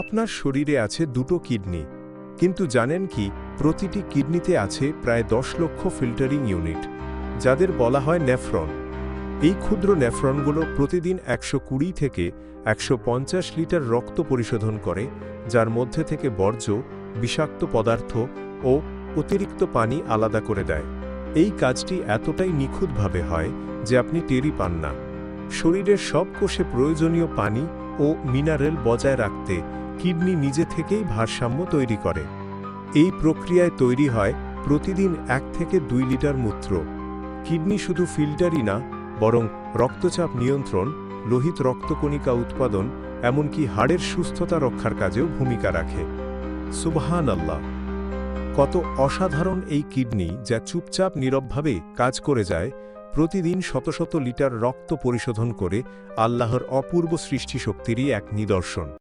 আপনার শরীরে আছে দুটো কিডনি। কিন্তু জানেন কি, প্রতিটি কিডনিতে আছে প্রায় দশ লক্ষ ফিল্টারিং ইউনিট, যাদের বলা হয় নেফ্রন। এই ক্ষুদ্র নেফ্রনগুলো প্রতিদিন একশো কুড়ি থেকে একশো পঞ্চাশ লিটার রক্ত পরিশোধন করে, যার মধ্যে থেকে বর্জ্য, বিষাক্ত পদার্থ ও অতিরিক্ত পানি আলাদা করে দেয়। এই কাজটি এতটাই নিখুঁতভাবে হয় যে আপনি টেরি পান না। শরীরের সব কোষে প্রয়োজনীয় পানি ও মিনারেল বজায় রাখতে কিডনি নিজে থেকেই ভারসাম্য তৈরি করে। এই প্রক্রিয়ায় তৈরি হয় প্রতিদিন এক থেকে দুই লিটার মূত্র। কিডনি শুধু ফিল্টারই না, বরং রক্তচাপ নিয়ন্ত্রণ, লোহিত রক্তকণিকা উৎপাদন, এমনকি হাড়ের সুস্থতা রক্ষার কাজেও ভূমিকা রাখে। সুবহান আল্লাহ কত অসাধারণ এই কিডনি যা চুপচাপ নীরবভাবে কাজ করে যায়, প্রতিদিন শত শত লিটার রক্ত পরিশোধন করে আল্লাহর অপূর্ব সৃষ্টিশক্তিরই এক নিদর্শন।